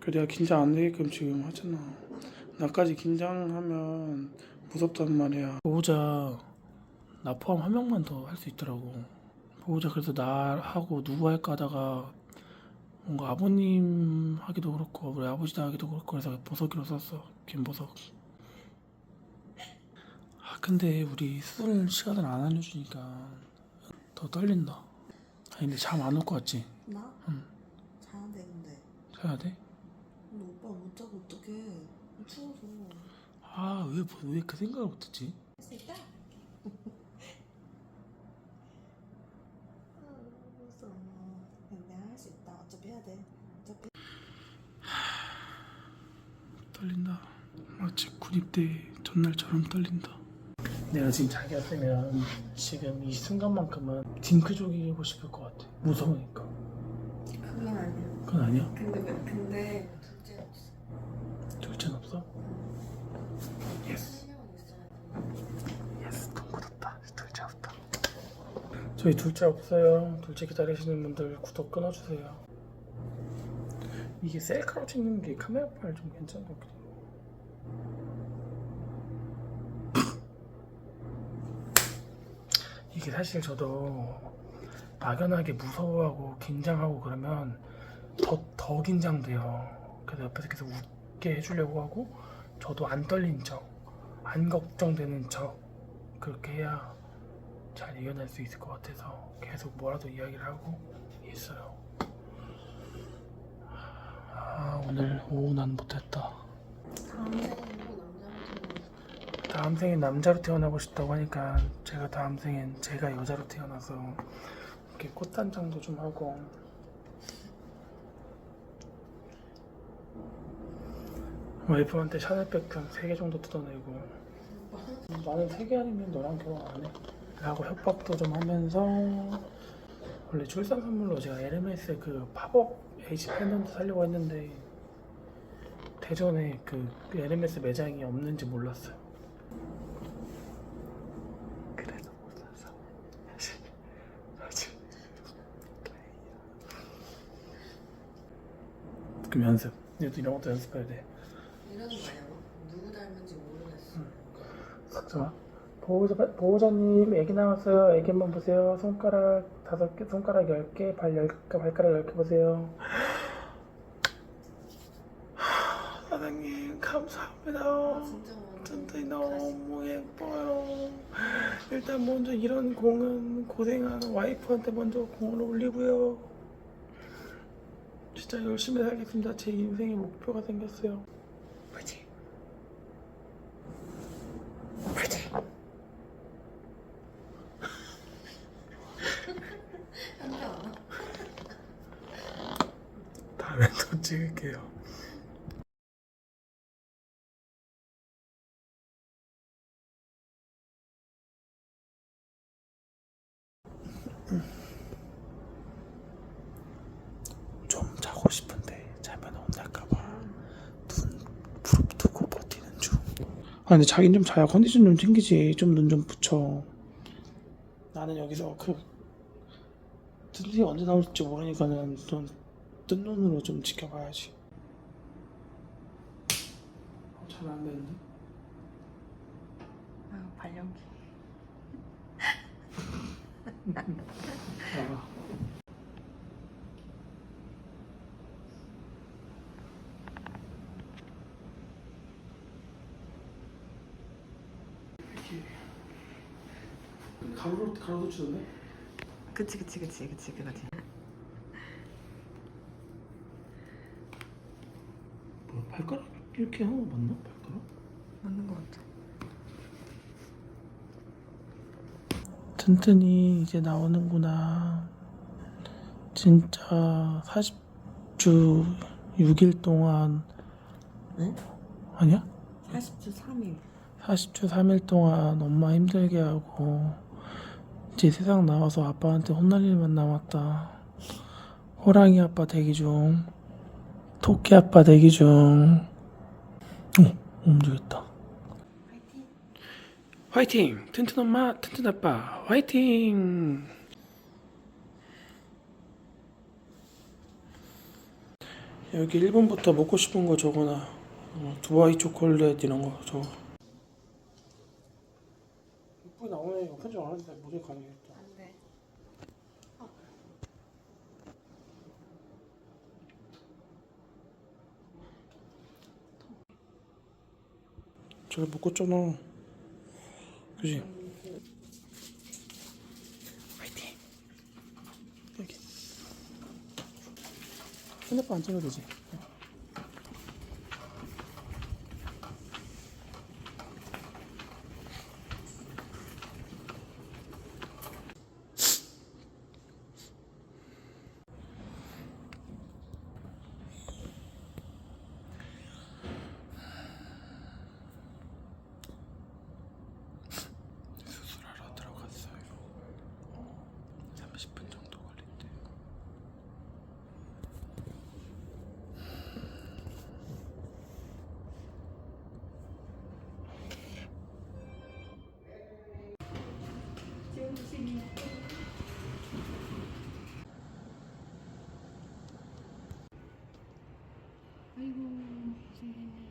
그 내가 긴장 안 되게끔 지금 하잖아. 나까지 긴장하면 무섭단 말이야. 보호자 나 포함 한 명만 더 할 수 있더라고. 보호자 그래서 나 하고 누구 할까 하다가 뭔가 아버님 하기도 그렇고 우리 아버지도 하기도 그렇고 그래서 보석이로 썼어. 김보석. 아 근데 우리 술 시간을 안 알려주니까 더 떨린다. 아니 근데 잠 안 올 것 같지? 나? 응. 자야 되는데. 자야 돼? 못 자고 어떡해. 추워서. 아 왜 왜 그 생각을 못했지? 할수 있다. 아, 무서워. 내가 할 수 있다. 어차피 해야 돼. 어차피. 떨린다. 마치 군입대 전날처럼 떨린다. 내가 지금 자기 같으면 지금 이 순간만큼은 딩크족이고 싶을 것 같아. 무서우니까. 그건 아니야. 그건 아니야? 근데 왜- 근데 없어? 예스. 예스. 돈 굳었다. 둘째 없다. 저희 둘째 없어요. 둘째 기다리시는 분들 구독 끊어주세요. 이게 셀카로 찍는 게 카메라 파일 좀 괜찮은 것 하고. 이게 사실 저도 막연하게 무서워하고 긴장하고 그러면 더, 더 긴장돼요. 그래서 옆에서 계속 웃 게 해주려고 하고 저도 안 떨린 척, 안 걱정되는 척 그렇게 해야 잘 이겨낼 수 있을 것 같아서 계속 뭐라도 이야기를 하고 있어요. 아 오늘 오후 난 못했다. 다음 생에 다음 생엔 남자로 태어나고 싶다고 하니까 제가 다음 생엔 제가 여자로 태어나서 이렇게 꽃단장도 좀 하고 와이프한테 샤넬백 한 3개 정도 뜯어내고 나는 3개 아니면 너랑 결혼 안 해. 라고 협박도 좀 하면서 원래 출산 선물로 제가 에르메스 그 팝업 에이지 팬던트 사려고 했는데 대전에 그 에르메스 매장이 없는지 몰랐어요. 그래서 못 샀어. 그럼 연습. 얘도 이런 것도 연습해야 돼. 이러는 거냐고? 누구 닮은지 모르겠어. 잠깐만. 보호자, 보호자님 애기 나왔어요. 애기 한번 보세요. 손가락 다섯 개, 손가락 열 개, 발 열, 발가락 열 개 보세요. 사장님 감사합니다. 아, 진짜 너무 예뻐요. 일단 먼저 이런 공은 고생하는 와이프한테 먼저 공을 올리고요. 진짜 열심히 살겠습니다. 제 인생의 목표가 생겼어요. 파이팅! 파이팅! 한대 안 다음에 또 찍을게요. 좀 자고 싶은데 자면 혼날까봐 눈 부릅뜨고 버티는 중. 아 근데 자긴 좀 자야 컨디션 좀 챙기지. 좀 눈 좀 붙여. 나는 여기서 그 드디어 언제 나올지 모르니까는 좀 뜬 눈으로 좀 지켜봐야지. 어, 잘안 되는데? 아. 봐봐. 이렇게 가로로 가로도 치던데? 그치 그치 그치 그치 그거지. 발가락 이렇게 하는 거 맞나? 발가락? 맞는 거 같아. 튼튼히 이제 나오는구나. 진짜 40주 6일 동안 응? 아니야? 40주 3일. 40주 3일 동안 엄마 힘들게 하고 이제 세상 나와서 아빠한테 혼날 일만 남았다. 호랑이 아빠 대기 중. 토끼 아빠 대기 중. 어, 움직였다. 화이팅! 튼튼 엄마, 튼튼 아빠, 화이팅! 여기 1번부터 먹고 싶은 거 저거나, 어, 두바이 초콜릿 이런 거 적어. 이쁘게 나오네. 이거 편집 안 해도 돼. 모델 가능해. 잘 묶었잖아. 그지? 화이팅! 여기. 핸드폰 안 찍어도 되지? 아이고, 고생했네.